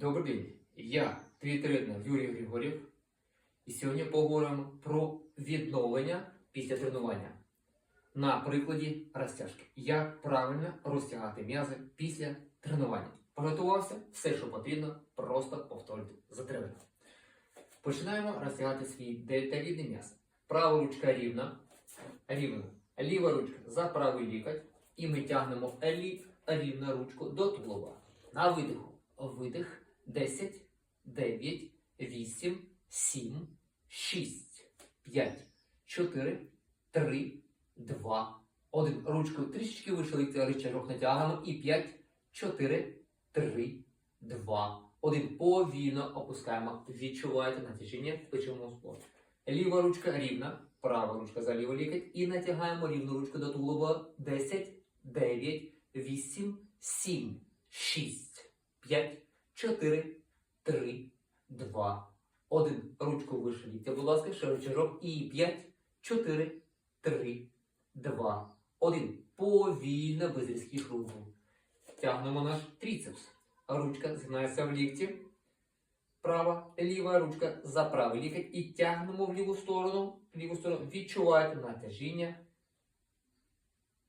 Добрий день, я твій тренер Юрій Григорів. І сьогодні поговоримо про відновлення після тренування. На прикладі розтяжки. Як правильно розтягати м'язи після тренування. Приготувався, все, що потрібно, просто повторюйте за тренером. Починаємо розтягати свій дельтовідний м'яз. Права ручка рівна, рівна. Ліва ручка за правий лікоть. І ми тягнемо рівну ручку до тулуба. На видиху. Видих. 10, 9, 8, 7, 6, 5, 4, 3, 2, 1. Ручку трішечки вийшли вище рычажок натягнемо. І 5, 4, 3, 2, 1. Повільно опускаємо. Відчуваєте натяжіння в плечовому спорті. Ліва ручка рівна, права ручка за лівий лікоть. І натягаємо рівну ручку до тулуба. 10, 9, 8, 7, 6, 5, 4, 3, 2, 1. Ручку ліктя, будь ласка, ще рычажок. І 5, 4, 3, 2, 1. Повільно, без різких рухів. Тягнемо наш трицепс. Ручка згинається в лікті. Права, ліва ручка за правий лікоть. І тягнемо в ліву сторону. Ліву сторону. Відчуваєте натяжіння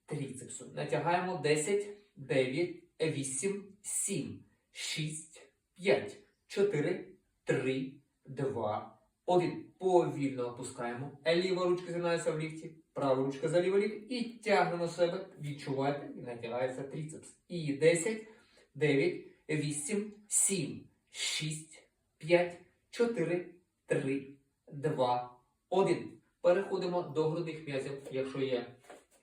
трицепсу. Натягаємо 10, 9, 8, 7, 6, 5, 4, 3, 2, 1. Повільно опускаємо. Ліва ручка згинається в лікті, права ручка за лівий лікоть. І тягнемо себе. Відчуваєте, натягається трицепс. І 10, 9, 8, 7, 6, 5, 4, 3, 2, 1. Переходимо до грудних м'язів. Якщо є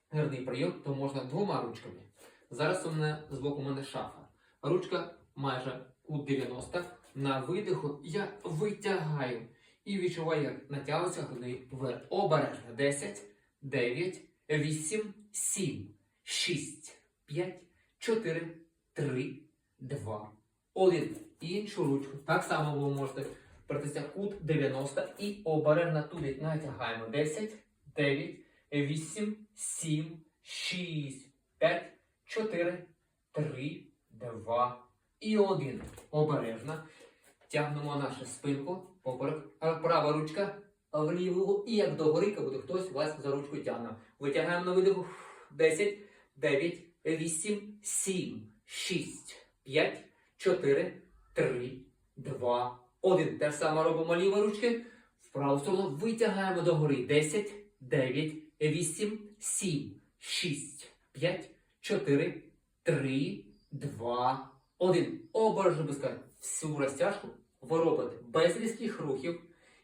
грудний прийом, то можна двома ручками. Зараз у мене з боку мене шафа. Ручка майже у 90. На видиху я витягаю і відчуваю, як натягується грудний вверх. Обережно. 10, 9, 8, 7, 6, 5, 4, 3, 2, 1. Іншу ручку. Так само ви можете притися кут 90 і обережно туди натягаємо. 10, 9, 8, 7, 6, 5, 4, 3, 2 і 1. Обережно. Тягнемо нашу спинку поперек. Права ручка в ліву і як догори, як буде хтось вас за ручку тягне. Витягаємо на видиху. 10, 9, 8, 7, 6, 5, 4, 3, 2, 1. Те ж саме робимо лівою ручки. В праву сторону витягаємо догори. 10, 9, 8, 7, 6, 5, 4, 3, 2, 1. Обережно пускай всю розтяжку ви робите без різких рухів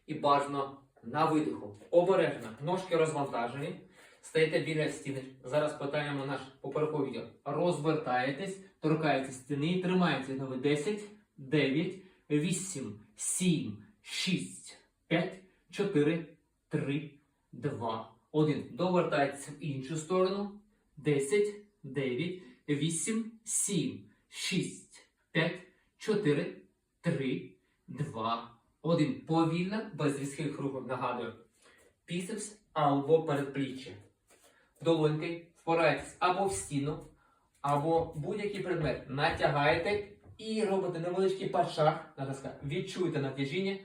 і бажано на видиху. Обережно. Ножки розвантажені. Стаєте біля стіни. Зараз питаємо наш поперековий відео. Розвертаєтесь, торкаєтесь стіни, тримаєте на 10, 9, 8, 7, 6, 5, 4, 3, 2, 1. Довертаєтеся в іншу сторону. 10, 9, 8, 7, 6, 5, 4, 3, 2, 1. Повільно, без різких рухів. Нагадую. Біцепс або передпліччя. Долоньки впираєтесь або в стіну, або будь-який предмет. Натягаєте і робите невеличкий падшаг. Натаска. Відчуєте натяжіння.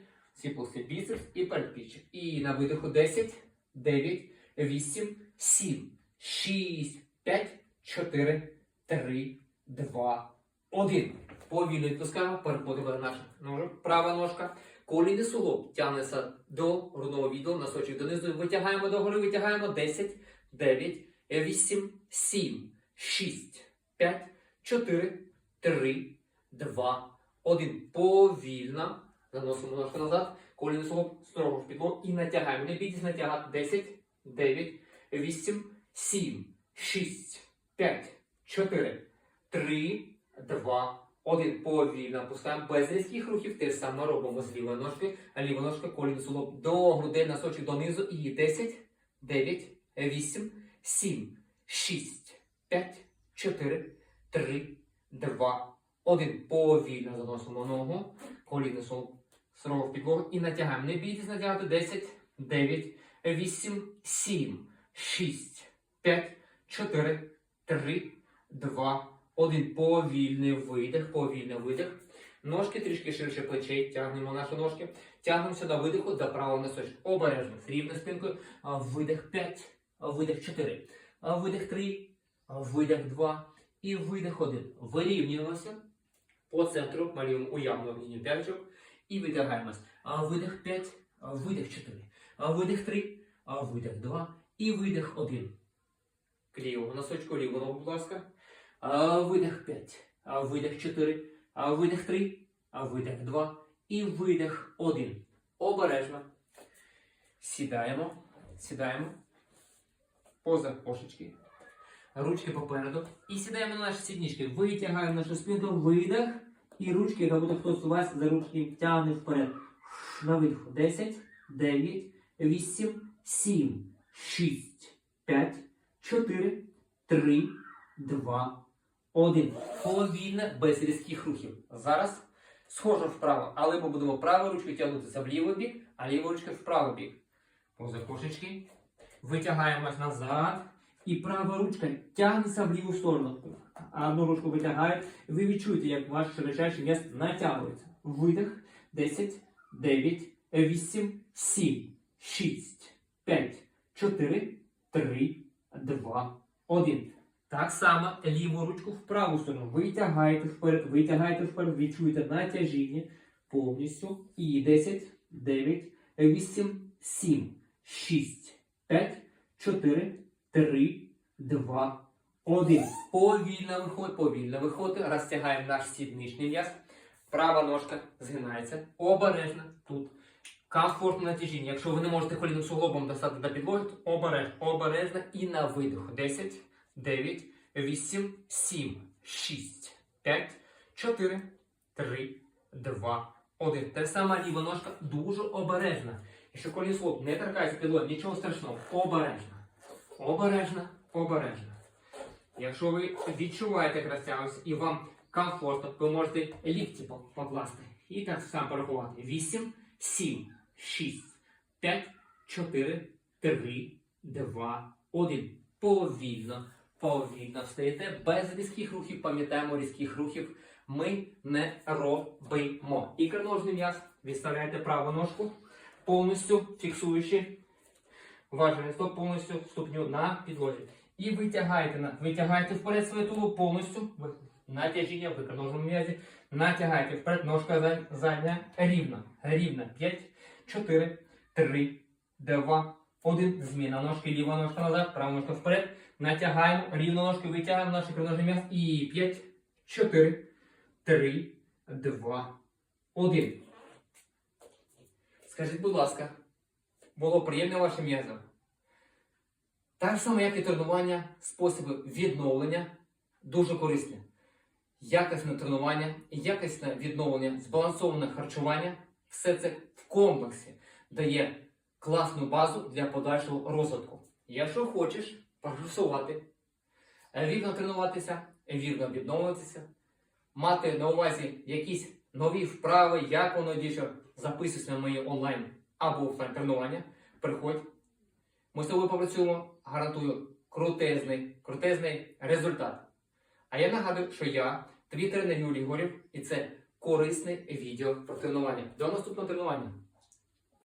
Плості біцепс і передпліччя. І на видиху 10, 9, 8, 7, 6, 5, 4, 3, 2, 1. Повільно відпускаємо, переходимо наших ножок. Права ножка. Колінний суглоб тягнеться до грудного відділу, носочок донизу. Витягаємо догори, витягаємо 10, 9, 8, 7, 6, 5, 4, 3, 2, 1. Повільно. Заносимо ножку назад. Колінний суглоб строго в підлогу і натягаємо. Не бійтесь натягати. 10, 9, 8, 7, 6, 5, 4, 3, 2, 1. Повільно опускаємо без різких рухів. Те саме робимо з лівої ножки. А ліва ножка колін суглоб до грудей, носочок донизу. І 10, 9, 8, 7, 6, 5, 4, 3, 2, 1. Повільно заносимо ногу. Коліно суглоб строго в підлогу. І натягаємо. Не бійтесь натягати. 10, 9, 8, 7, 6, 5, 4, 3, 2, 1. Повільний видих, повільний видих. Ножки трішки ширше плечей, тягнемо наші ножки. Тягнемося на видиху до правого носочка. Обережно, з рівною спинкою. Видих 5, видих 4, видих 3, видих 2 і видих 1. Вирівнюємося по центру, малюємо уявну лінію п'яточок і витягаємось. Видих 5, видих 4, видих 3, видих 2 і видих 1. К носочку, ліву ногу, будь ласка. Видих 5, видих 4, видих 3, видих 2 і видих 1. Обережно. Сідаємо, сідаємо. Поза кошечки. Ручки попереду. І сідаємо на наші сіднички. Витягаємо нашу спинку, видих. І ручки, як будто хтось у вас за ручки тягне вперед. На видиху. 10, 9, 8, 7, 6, 5, 4, 3, 2, 1. Повільно, без різких рухів. Зараз схоже вправо, але ми будемо правою ручкою тягнутися в лівий бік, а лівою ручкою в правий бік. Поза кошечки. Витягаємось назад. І права ручка тягнеться в ліву сторону. Одну ручку витягають. Ви відчуєте, як ваш широчайший м'яз натягується. Видих. 10, 9, 8, 7, 6, 5, 4, 3, 2, 1. Так само ліву ручку в праву сторону. Витягаєте вперед, витягаєте вперед, відчуєте натяжіння повністю. І 10, 9, 8, 7, 6, 5, 4, 3, 2, 1. Повільно виходь, повільно виходить. Розтягаємо наш сідничний м'яз. Права ножка згинається. Обережно тут. Комфортне натяжіння. Якщо ви не можете колінним суглобом достати до підлоги, то обережно, обережно і на видиху. 10, 9, 8, 7, 6, 5, 4, 3, 2, 1. Те сама ліва ножка дуже обережна. Якщо колінний суглоб не торкається підлоги, нічого страшного. Обережно. Обережно, обережно. Якщо ви відчуваєте, розтягується і вам комфортно, ви можете лікті покласти. І так само порахувати. 8, 7, 6, 5, 4, 3, 2, 1. Повільно, повільно встаєте. Без різких рухів, пам'ятаємо, різких рухів ми не робимо. Ікроножний м'яз. Відставляєте праву ножку, повністю фіксуючи важений стоп повністю ступню на підлозі. І витягаєте, витягаєте вперед своє тулу повністю. Натяжіння в ікроножному м'язі. Натягаєте вперед, ножка за- задня рівно. Рівно. 5, 4, 3, 2, 1. Зміна ножки, ліва ножка назад, права ножка вперед. Натягаємо, рівно ножки витягуємо наш ікроножний м'яз. І 5, 4, 3, 2, 1. Скажіть, будь ласка, було приємно вашим м'язам? Так само, як і тренування, способи відновлення дуже корисні. Якісне тренування, якісне відновлення, збалансоване харчування все це в комплексі дає класну базу для подальшого розвитку. Якщо хочеш прогресувати, вірно тренуватися, вірно відновлюватися, мати на увазі якісь нові вправи, як воно діє, записуйся на мої онлайн або офлайн тренування, приходь. Ми з тобою попрацюємо, гарантую крутезний, крутезний результат. А я нагадую, що я твій тренер Юрій Горів, і це корисне відео про тренування. До наступного тренування!